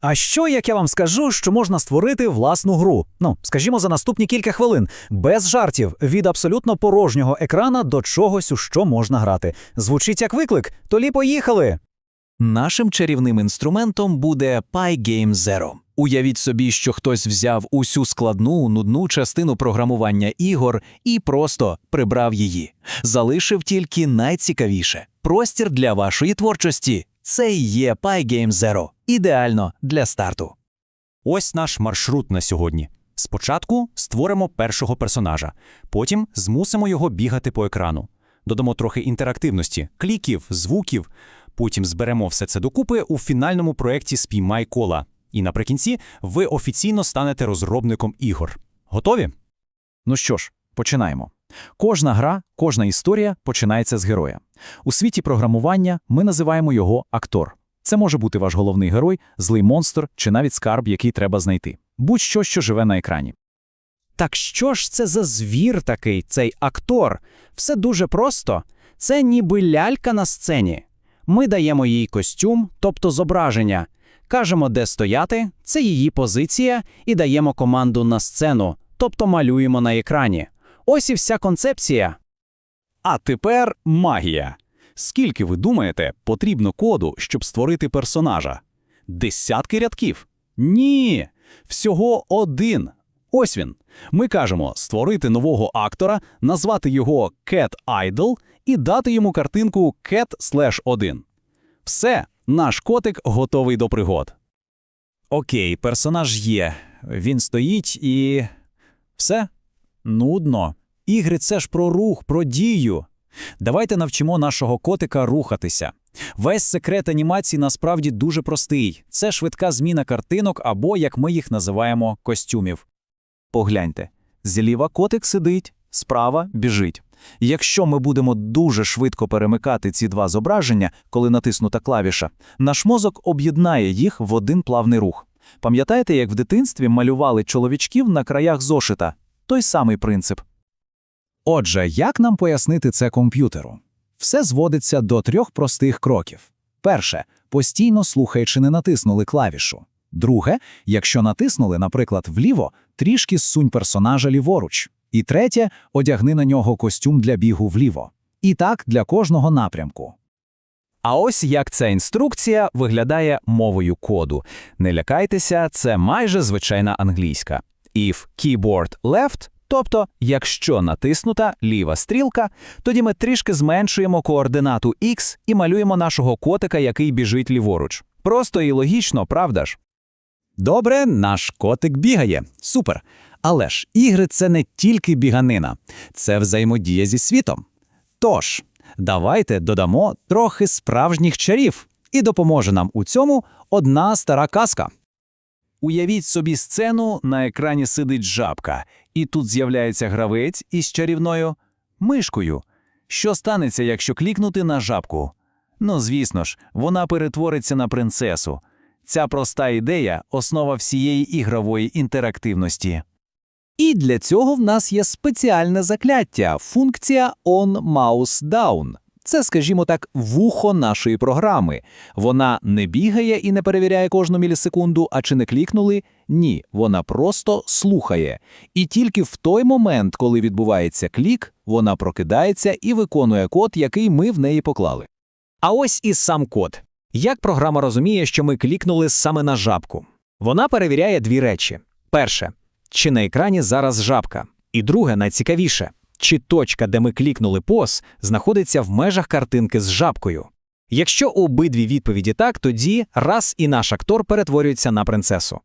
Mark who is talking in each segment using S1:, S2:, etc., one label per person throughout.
S1: А що, як я вам скажу, що можна створити власну гру? Ну, скажімо, за наступні кілька хвилин, без жартів, від абсолютно порожнього екрана до чогось, у що можна грати. Звучить як виклик, толі поїхали.
S2: Нашим чарівним інструментом буде Pygame Zero. Уявіть собі, що хтось взяв усю складну, нудну частину програмування ігор і просто прибрав її. Залишив тільки найцікавіше простір для вашої творчості. Це і є Pygame Zero. Ідеально для старту.
S3: Ось наш маршрут на сьогодні. Спочатку створимо першого персонажа, потім змусимо його бігати по екрану. Додамо трохи інтерактивності, кліків, звуків. Потім зберемо все це докупи у фінальному проєкті Спіймай кола. І наприкінці ви офіційно станете розробником ігор. Готові?
S4: Ну що ж, починаємо. Кожна гра, кожна історія починається з героя. У світі програмування ми називаємо його актор. Це може бути ваш головний герой, злий монстр чи навіть скарб, який треба знайти. Будь-що, що живе на екрані.
S1: Так що ж це за звір такий, цей актор? Все дуже просто. Це ніби лялька на сцені. Ми даємо їй костюм, тобто зображення. Кажемо, де стояти, це її позиція, і даємо команду на сцену, тобто малюємо на екрані. Ось і вся концепція.
S5: А тепер магія. Скільки ви думаєте, потрібно коду, щоб створити персонажа? Десятки рядків? Ні, всього один. Ось він. Ми кажемо створити нового актора, назвати його Cat Idol і дати йому картинку Cat-1. Все, наш котик готовий до пригод.
S2: Окей, персонаж є. Він стоїть і. Все? Нудно. Ігри це ж про рух, про дію. Давайте навчимо нашого котика рухатися. Весь секрет анімації насправді дуже простий. Це швидка зміна картинок або, як ми їх називаємо, костюмів.
S4: Погляньте, зліва котик сидить, справа біжить. Якщо ми будемо дуже швидко перемикати ці два зображення, коли натиснута клавіша, наш мозок об'єднає їх в один плавний рух. Пам'ятаєте, як в дитинстві малювали чоловічків на краях зошита? Той самий принцип. Отже, як нам пояснити це комп'ютеру? Все зводиться до трьох простих кроків. Перше, постійно слухай, чи не натиснули клавішу. Друге, якщо натиснули, наприклад, вліво, трішки зсунь персонажа ліворуч. І третє, одягни на нього костюм для бігу вліво. І так для кожного напрямку.
S2: А ось як ця інструкція виглядає мовою коду. Не лякайтеся, це майже звичайна англійська. If keyboard left, тобто якщо натиснута ліва стрілка, тоді ми трішки зменшуємо координату X і малюємо нашого котика, який біжить ліворуч. Просто і логічно, правда ж?
S1: Добре, наш котик бігає. Супер. Але ж ігри це не тільки біганина, це взаємодія зі світом. Тож, давайте додамо трохи справжніх чарів, і допоможе нам у цьому одна стара казка.
S2: Уявіть собі сцену, на екрані сидить жабка, і тут з'являється гравець із чарівною мишкою. Що станеться, якщо клікнути на жабку? Ну, звісно ж, вона перетвориться на принцесу. Ця проста ідея основа всієї ігрової інтерактивності.
S1: І для цього в нас є спеціальне закляття функція On. Це, скажімо так, вухо нашої програми. Вона не бігає і не перевіряє кожну мілісекунду, а чи не клікнули? Ні, вона просто слухає. І тільки в той момент, коли відбувається клік, вона прокидається і виконує код, який ми в неї поклали. А ось і сам код. Як програма розуміє, що ми клікнули саме на жабку? Вона перевіряє дві речі: перше, чи на екрані зараз жабка, і друге, найцікавіше, чи точка, де ми клікнули пос, знаходиться в межах картинки з жабкою. Якщо обидві відповіді так, тоді раз і наш актор перетворюється на принцесу.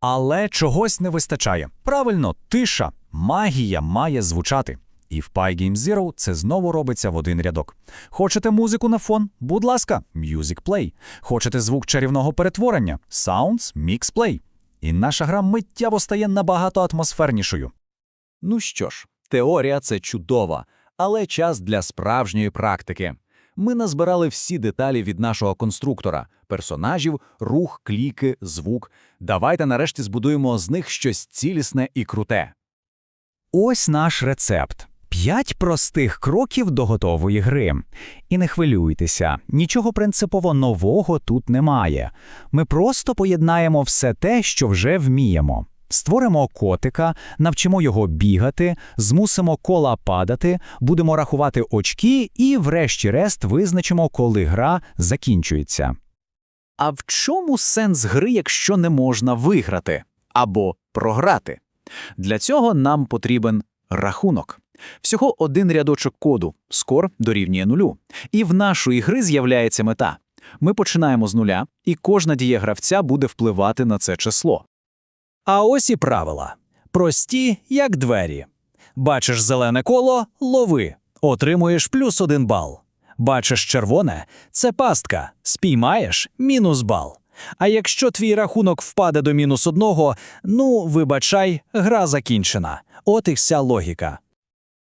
S5: Але чогось не вистачає. Правильно, тиша, магія має звучати. І в Pygame Zero це знову робиться в один рядок. Хочете музику на фон? Будь ласка, Music Play. Хочете звук чарівного перетворення? Sounds Mix Play. І наша гра миттєво стає набагато атмосфернішою.
S4: Ну що ж, теорія це чудова, але час для справжньої практики. Ми назбирали всі деталі від нашого конструктора: персонажів, рух, кліки, звук. Давайте нарешті збудуємо з них щось цілісне і круте.
S1: Ось наш рецепт.
S2: П'ять простих кроків до готової гри. І не хвилюйтеся, нічого принципово нового тут немає. Ми просто поєднаємо все те, що вже вміємо. Створимо котика, навчимо його бігати, змусимо кола падати, будемо рахувати очки і, врешті-решт, визначимо, коли гра закінчується.
S4: А в чому сенс гри, якщо не можна виграти або програти? Для цього нам потрібен рахунок. Всього один рядочок коду, скор дорівнює нулю. І в нашої гри з'являється мета. Ми починаємо з нуля, і кожна дія гравця буде впливати на це число.
S1: А ось і правила. Прості, як двері. Бачиш зелене коло – лови. Отримуєш плюс один бал. Бачиш червоне – це пастка. Спіймаєш – мінус бал. А якщо твій рахунок впаде до мінус одного, ну, вибачай, гра закінчена. От і вся логіка.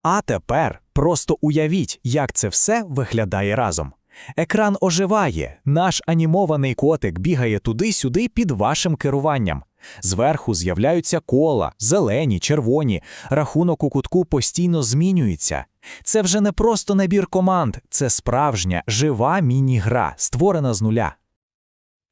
S2: А тепер просто уявіть, як це все виглядає разом. Екран оживає, наш анімований котик бігає туди-сюди під вашим керуванням. Зверху з'являються кола, зелені, червоні, рахунок у кутку постійно змінюється. Це вже не просто набір команд, це справжня, жива міні-гра, створена з нуля.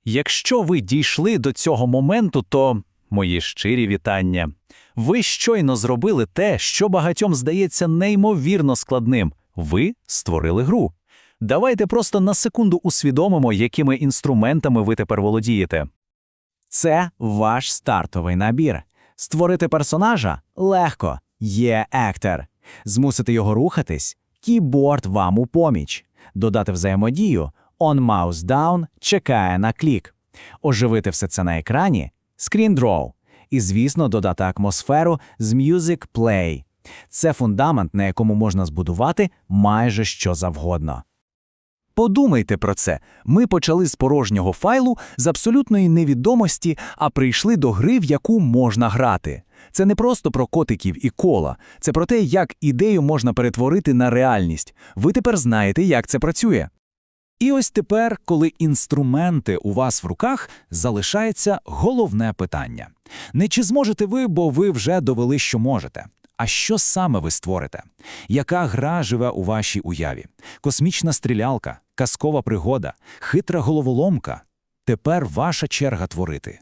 S4: Якщо ви дійшли до цього моменту, то мої щирі вітання. Ви щойно зробили те, що багатьом здається неймовірно складним. Ви створили гру. Давайте просто на секунду усвідомимо, якими інструментами ви тепер володієте.
S2: Це ваш стартовий набір. Створити персонажа легко, є ектор. Змусити його рухатись кіборд вам у поміч. Додати взаємодію on mouse down чекає на клік. Оживити все це на екрані Screen Draw. І, звісно, додати атмосферу з Music Play. Це фундамент, на якому можна збудувати майже що завгодно.
S4: Подумайте про це. Ми почали з порожнього файлу, з абсолютної невідомості, а прийшли до гри, в яку можна грати. Це не просто про котиків і кола, це про те, як ідею можна перетворити на реальність. Ви тепер знаєте, як це працює.
S5: І ось тепер, коли інструменти у вас в руках, залишається головне питання. Не чи зможете ви, бо ви вже довели, що можете. А що саме ви створите? Яка гра живе у вашій уяві? Космічна стрілялка, казкова пригода, хитра головоломка? Тепер ваша черга творити.